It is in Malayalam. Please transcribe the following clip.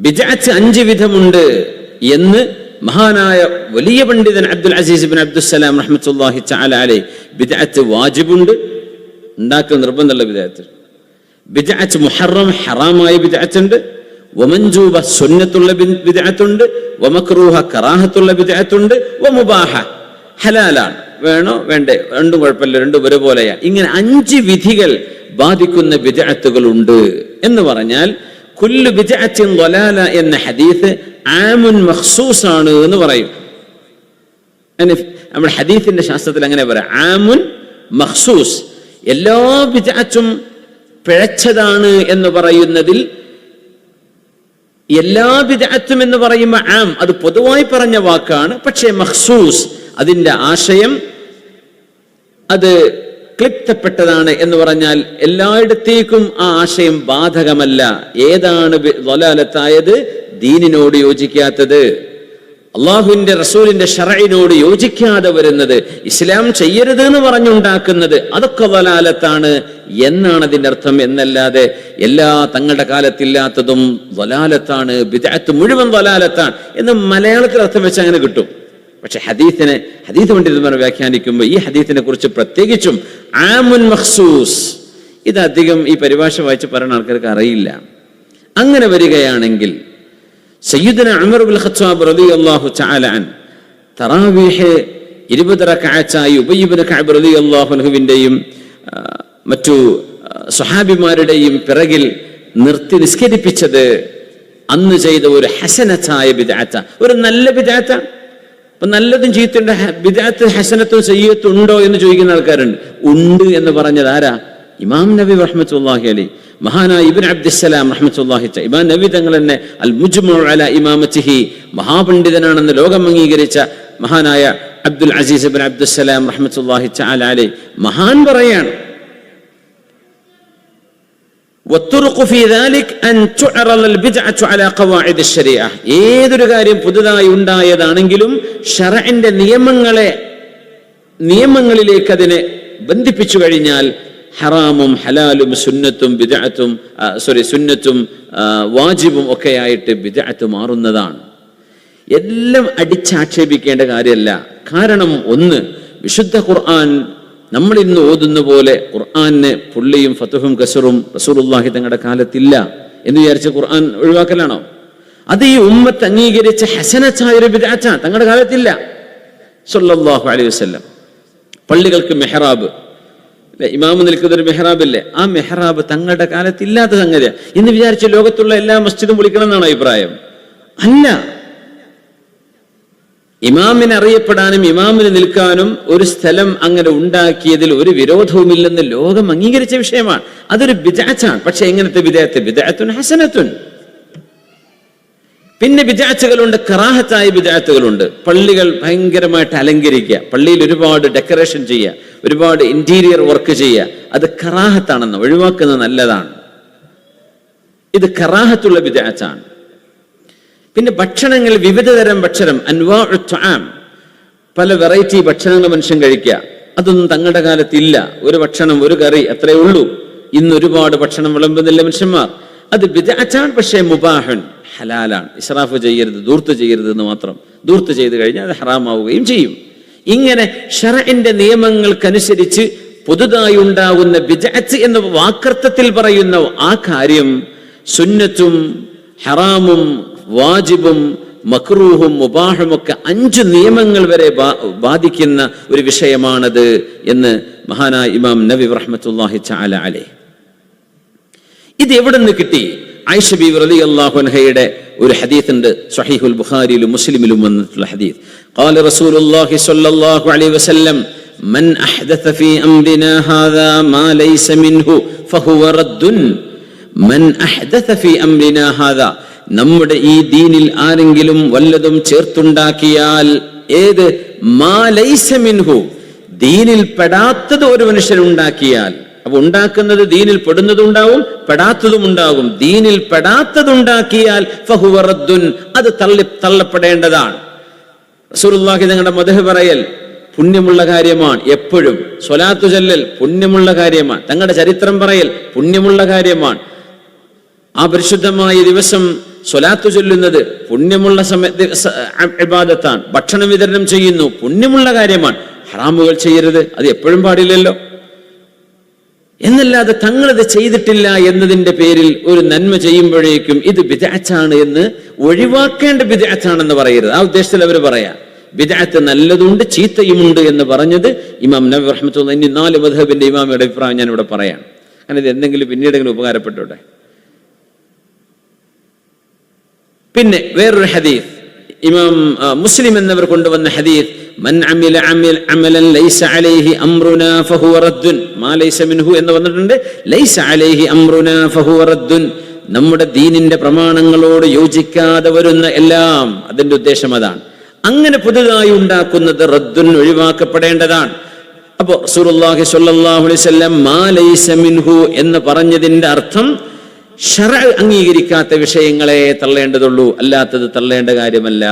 ബിജാത്ത് അഞ്ച് വിധമുണ്ട് എന്ന് മഹാനായ വലിയ പണ്ഡിതൻ അബ്ദുൽ അസീസ് ബിൻ അബ്ദുസലാം റഹ്മത്തുല്ലാഹി തആല ബിജാച്ച് ബിദഅത്ത് വാജിബുണ്ട്. ഉണ്ടാക്കൽ നിർബന്ധമുള്ള ബിജാച്ച് ബിജാച്ച് മുഹറം ഹറാമായ ബിദഅത്തുണ്ട് വമൻജൂബ സുന്നത്തുള്ള ബി- ബിദഅത്തുണ്ട് വമക്രൂഹ കറാഹത്തുള്ള ബിദഅത്തുണ്ട് വമുബാഹ ഹലാലാണ്. വേണോ? വേണ്ടേ? രണ്ടും കുഴപ്പമില്ല. രണ്ടും ഒരുപോലെയാണ് ഇങ്ങനെ അഞ്ച് വിധികൾ ബാധിക്കുന്ന ബിദഅത്തുകളുണ്ട് എന്ന് പറഞ്ഞാൽ എന്ന ഹദീസ് ആമുൻ മഖ്സൂസ് ആണ് എന്ന് പറയും. നമ്മുടെ ഹദീസിന്റെ ശാസ്ത്രത്തിൽ അങ്ങനെ പറയാം. ആമുൻ മഖ്സൂസ്. എല്ലാ ബിജഅത്തും പിഴച്ചതാണ് എന്ന് പറയുന്നതിൽ എല്ലാ ബിദഅത്തും എന്ന് പറയുമ്പോൾ ആം അത് പൊതുവായി പറഞ്ഞ വാക്കാണ്. പക്ഷേ മഹ്സൂസ് അതിന്റെ ആശയം അത് ക്ലിപ്തപ്പെട്ടതാണ് എന്ന് പറഞ്ഞാൽ എല്ലായിടത്തേക്കും ആ ആശയം ബാധകമല്ല. ഏതാണ് വലാലത്തായത് ദീനിനോട് യോജിക്കാത്തത്. അള്ളാഹുവിന്റെ റസൂലിന്റെ ഷറയിനോട് യോജിക്കാതെ വരുന്നത്. ഇസ്ലാം ചെയ്യരുത് എന്ന് പറഞ്ഞുണ്ടാക്കുന്നത് അതൊക്കെ വലാലത്താണ് എന്നാണ് അതിന്റെ അർത്ഥം. എന്നല്ലാതെ എല്ലാ തങ്ങളുടെ കാലത്തില്ലാത്തതും വലാലത്താണ് വിദാത്ത് മുഴുവൻ വലാലത്താണ് എന്ന് മലയാളത്തിൽ അർത്ഥം വെച്ച് അങ്ങനെ കിട്ടും. പക്ഷെ ഹദീത്തിനെ ഹദീത്ത് പണ്ഡിതന്മാർ വ്യാഖ്യാനിക്കുമ്പോൾ ഈ ഹദീത്തിനെ കുറിച്ച് പ്രത്യേകിച്ചും ആമുൻ മഖ്സൂസ് ഇത് അധികം ഈ പരിഭാഷ വായിച്ച് പറയുന്ന ആൾക്കാർക്ക് അറിയില്ല. അങ്ങനെ വരികയാണെങ്കിൽ സയ്യിദന അമറുൽ ഖത്താബ് കഅബ് റളിയല്ലാഹു അൻഹുവിന്റെയും മറ്റു സ്വഹാബിമാരുടെയും പിറകിൽ നിർത്തി നിസ്കരിപ്പിച്ചത് അന്ന് ചെയ്ത ഒരു ഹസനച്ചായ ബിദാറ്റ ഒരു നല്ല ബിദഅത്ത. അപ്പൊ നല്ലതും ചീത്തയുടെ ബിദഅത്ത് ഹസനത്തും സയ്യത്തും ഉണ്ടോ എന്ന് ചോദിക്കുന്ന ആൾക്കാരുണ്ട്. ഉണ്ട് എന്ന് പറഞ്ഞത് ആരാ? ഇമാം നബി റഹ്മത്തുള്ളാഹി അലി. മഹാനായ ഇബിൻ അബ്ദുസ്സലാം റഹ്മത്തുള്ളാഹി ത- ഇമാം നബി തങ്ങൾ തന്നെ അൽ മുജ്മു അല ഇമാമത്തിഹി മഹാപണ്ഡിതനാണെന്ന് ലോകം അംഗീകരിച്ച മഹാനായ അബ്ദുൽ അസീസ് ഇബിൻ അബ്ദുസ്സലാം റഹ്മത്തുള്ളാഹി തആല അലൈ. മഹാൻ പറയാണ്. ഏതൊരു കാര്യം പുതുതായി ഉണ്ടായതാണെങ്കിലും ഷറഇന്റെ നിയമങ്ങളെ നിയമങ്ങളിലേക്ക് അതിനെ ബന്ധിപ്പിച്ചു കഴിഞ്ഞാൽ ഹറാമും ഹലാലും സുന്നത്തും ബിദഅത്തും സോറി സുന്നത്തും വാജിബും ഒക്കെ ആയിട്ട് ബിദഅത്ത് മാറുന്നതാണ്. എല്ലാം അടിച്ചാക്ഷേപിക്കേണ്ട കാര്യമല്ല. കാരണം ഒന്ന് വിശുദ്ധ ഖുർആൻ നമ്മൾ ഇന്ന് ഓതുന്ന പോലെ ഖുർആാനിന് പുള്ളിയും ഫത്തുഹും കസറും റസൂലുള്ളാഹി തങ്ങളുടെ കാലത്തില്ല എന്ന് വിചാരിച്ച് ഖുർആൻ ഒഴിവാക്കലാണോ? അത് ഈ ഉമ്മത്ത് അംഗീകരിച്ച ഹസനച്ചായ തങ്ങളുടെ കാലത്തില്ല. സൊല്ലാഹു അലൈഹി വസല്ലം. പള്ളികൾക്ക് മെഹ്റാബ്. ഇമാമ നിൽക്കുന്ന ഒരു മെഹ്റാബ് ഇല്ലേ ആ മെഹ്റാബ് തങ്ങളുടെ കാലത്ത് ഇല്ലാത്ത സംഗതിയാണ് ഇന്ന് വിചാരിച്ച ലോകത്തുള്ള എല്ലാ മസ്ജിദും വിളിക്കണം എന്നാണ് അഭിപ്രായം? അല്ല. ഇമാമിന് അറിയപ്പെടാനും ഇമാമിന് നിൽക്കാനും ഒരു സ്ഥലം അങ്ങനെ ഉണ്ടാക്കിയതിൽ ഒരു വിരോധവുമില്ലെന്ന് ലോകം അംഗീകരിച്ച വിഷയമാണ്. അതൊരു ബിജാച്ചാണ് പക്ഷെ എങ്ങനത്തെ വിദാത്ത് ബിജാത്തുൻ ഹസനത്തുൻ. പിന്നെ ബിദാത്തുകളുണ്ട് കറാഹത്തായ ബിജാത്തുകളുണ്ട് പള്ളികൾ ഭയങ്കരമായിട്ട് അലങ്കരിക്കുക. പള്ളിയിൽ ഒരുപാട് ഡെക്കറേഷൻ ചെയ്യുക. ഒരുപാട് ഇന്റീരിയർ വർക്ക് ചെയ്യുക. അത് കറാഹത്താണെന്ന് ഒഴിവാക്കുന്നത് നല്ലതാണ്. ഇത് കറാഹത്തുള്ള ബിദാത്താണ് പിന്നെ ഭക്ഷണങ്ങൾ വിവിധ തരം ഭക്ഷണം അൻവാ പല വെറൈറ്റി ഭക്ഷണങ്ങൾ മനുഷ്യൻ കഴിക്കുക. അതൊന്നും തങ്ങളുടെ കാലത്ത് ഇല്ല ഒരു ഭക്ഷണം ഒരു കറി അത്രേ ഉള്ളൂ. ഇന്ന് ഒരുപാട് ഭക്ഷണം വിളമ്പുന്നില്ല മനുഷ്യന്മാർ. അത് ബിദാച്ചാണ് പക്ഷേ മുബാഹൻ ഹലാലാണ്. ഇസ്രാഫ് ചെയ്യരുത് ദൂർത്ത് ചെയ്യരുത് എന്ന് മാത്രം. ദൂർത്ത് ചെയ്ത് കഴിഞ്ഞാൽ അത് ഹറാമാവുകയും ചെയ്യും. ഇങ്ങനെ ഷറഇന്റെ നിയമങ്ങൾക്കനുസരിച്ച് പുതുതായി ഉണ്ടാകുന്ന വിജാച്ച് എന്ന വാക്കർത്ഥത്തിൽ പറയുന്ന ആ കാര്യം സുന്നത്തും ഹറാമും വാജിബും മക്രൂഹും മുബാഹും ഒക്കെ അഞ്ച് നിയമങ്ങൾ വരെ ബാ- ബാധിക്കുന്ന ഒരു വിഷയമാണത് എന്ന് മഹാനായ ഇമാം നബി റഹ്മത്തുള്ളാഹി തആല അലൈഹി ഇത് എവിടെ നിന്ന് കിട്ടി ആയിഷ ബീവി റളിയല്ലാഹു അൻഹയുടെ ഒരു ഹദീസ് ഉണ്ട് സ്വഹീഹുൽ ബുഖാരിയിലും മുസ്ലിമിലും വന്നിട്ടുള്ള ഹദീസ് قال رسول الله صلى الله عليه وسلم من أحدث في أمرنا هذا ما ليس منه فهو رد من أحدث في أمرنا هذا നമ്മുടെ ഈ ദീനിൽ ആരെങ്കിലും വല്ലതും ചേർത്തുണ്ടാക്കിയാൽ ഏത്? മാ ലൈസ മിൻഹു. ദീനിൽ പെടാത്തത് ഒരു മനുഷ്യൻ ഉണ്ടാക്കിയാൽ അപ്പൊ ഉണ്ടാക്കുന്നത് ദീനിൽ പെടുന്നതുണ്ടാവും പെടാത്തതും ഉണ്ടാകും. ദീനിൽ പെടാത്തതുണ്ടാക്കിയാൽ ഫഹുവറദ്ദുൻ അത് തള്ളി തള്ളപ്പെടേണ്ടതാണ്. റസൂലുള്ളാഹി തങ്ങളുടെ മദഹ് പറയൽ പുണ്യമുള്ള കാര്യമാണ്. എപ്പോഴും സ്വലാത്തു ചൊല്ലൽ പുണ്യമുള്ള കാര്യമാണ്. തങ്ങളുടെ ചരിത്രം പറയൽ പുണ്യമുള്ള കാര്യമാണ്. ആ പരിശുദ്ധമായ ദിവസം സ്വലാത്ത് ചൊല്ലുന്നത് പുണ്യമുള്ള സമയത്ത് സ- ഇബാദത്താണ്. ഭക്ഷണം വിതരണം ചെയ്യുന്നു. പുണ്യമുള്ള കാര്യമാണ്. ഹറാമുകൾ ചെയ്യരുത്. അത് എപ്പോഴും പാടില്ലല്ലോ. എന്നല്ലാതെ തങ്ങളത് ചെയ്തിട്ടില്ല എന്നതിന്റെ പേരിൽ ഒരു നന്മ ചെയ്യുമ്പോഴേക്കും ഇത് ബിദാച്ചാണ് എന്ന് ഒഴിവാക്കേണ്ട ബിദാച്ചാണെന്ന് പറയരുത്. ആ ഉദ്ദേശത്തിൽ അവർ പറയാം ബിദാത്ത് നല്ലതുണ്ട് ചീത്തയുമുണ്ട് എന്ന് പറഞ്ഞത് ഇമാം നബി റഹ്മത്തുള്ള ഇനി നാല് മധബിന്റെ ഇമാമിയുടെ അഭിപ്രായം ഞാൻ ഇവിടെ പറയാം. അങ്ങനെ ഇത് എന്തെങ്കിലും പിന്നീടെങ്കിലും ഉപകാരപ്പെട്ടോട്ടെ? പിന്നെ വേറൊരു ഹദീഫ് ഇമാം മുസ്ലിം എന്നവർ കൊണ്ടുവന്ന ഹദീഫ് മൻ അമില അമലൻ ലൈസ അലൈഹി അംറുന ഫഹുവ റദ്ദുൻ. മാ ലൈസ മിൻഹു എന്ന് വന്നിട്ടുണ്ട്. ലൈസ അലൈഹി അംറുന ഫഹുവ റദ്ദുൻ. നമ്മുടെ ദീനിന്റെ പ്രമാണങ്ങളോട് യോജിക്കാതെ വരുന്ന എല്ലാം അതിന്റെ ഉദ്ദേശം അതാണ്. അങ്ങനെ പുതുതായി ഉണ്ടാക്കുന്നത് റദ്ദുൻ ഒഴിവാക്കപ്പെടേണ്ടതാണ്. അപ്പോ റസൂലുള്ളാഹി സ്വല്ലല്ലാഹു അലൈഹി വസല്ലം മാ ലൈസ മിൻഹു എന്ന് പറഞ്ഞതിന്റെ അർത്ഥം ഷറ അംഗീകരിക്കാത്ത വിഷയങ്ങളെ തള്ളേണ്ടതുള്ളൂ. അല്ലാത്തത് തള്ളേണ്ട കാര്യമല്ല.